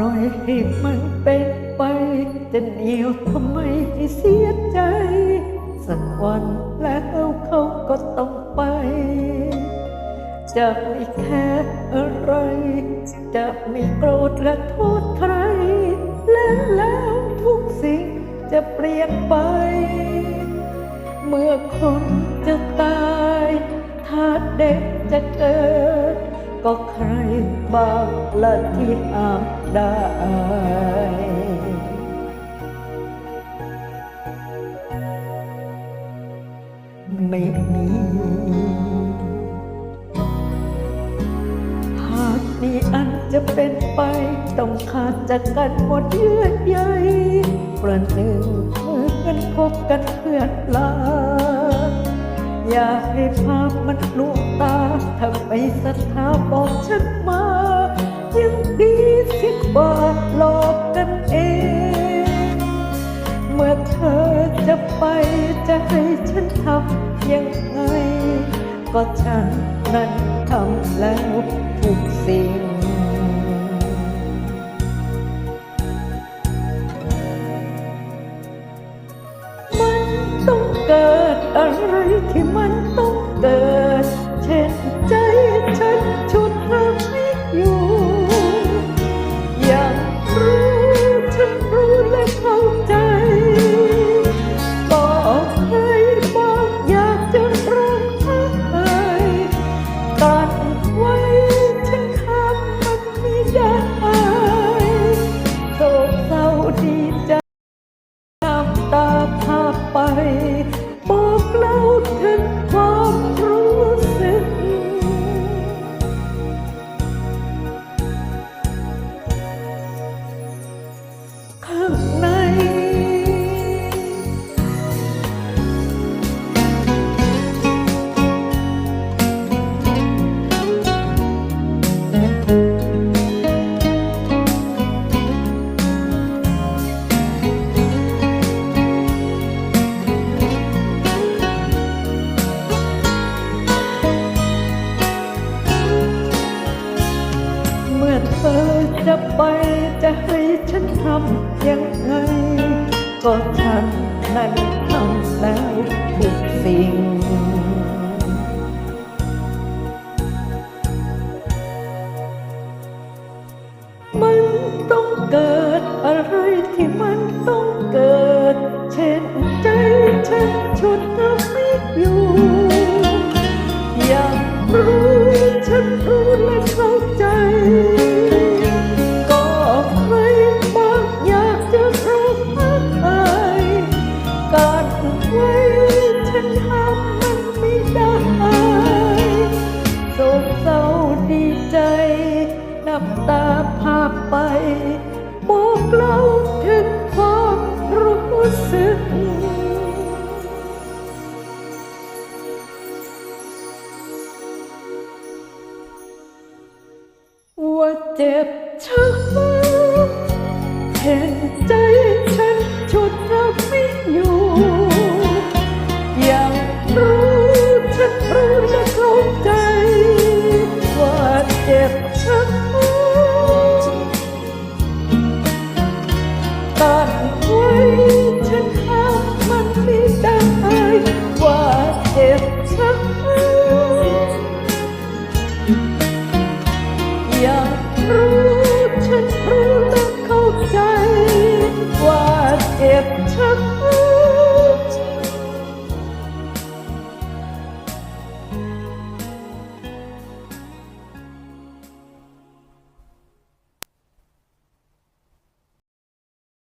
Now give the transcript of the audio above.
ล่อยให้มันเป็นไป จะเหนียวทำไมให้เสียใจ สักวันแล้วเขาก็ต้องไป จะไม่แค่อะไร จะไม่โกรธและโทษใคร และแล้วทุกสิ่งจะเปลี่ยนไป เมื่อคนจะตาย ถ้าเด็กจะเกิด ก็ใครบ้างละที่ห้ามได้ ไม่มีหากมีอันจะเป็นไป ต้องขาดจากกันหมดเยื่อใยประหนึ่งมือกันพบกันเพื่อนลา อย่าให้ภาพมันลวงตา ถ้าไม่ศรัทธาบอกฉันมา ยังดีเสิกว่าหลอกกันเอง เมื่อเธอจะไปจะให้ฉันทำยังไง ก็ฉันนั้นทำแล้วทุกสิ่ง อะไรที่มันต้อง ไปจะให้ฉันทำยังไง ก็ฉันนั้นทำแล้วทุกสิ่ง มันต้องเกิดอะไรที่มันต้องเกิด เช่นใจฉันชุดทำไม่อยู่อยากรู้ฉันรู้และเข้าใจ ดีใจน้ำตาพาไปบอกเล่าถึงความรู้สึก ว่าเจ็บช้ำเห็นใจ เ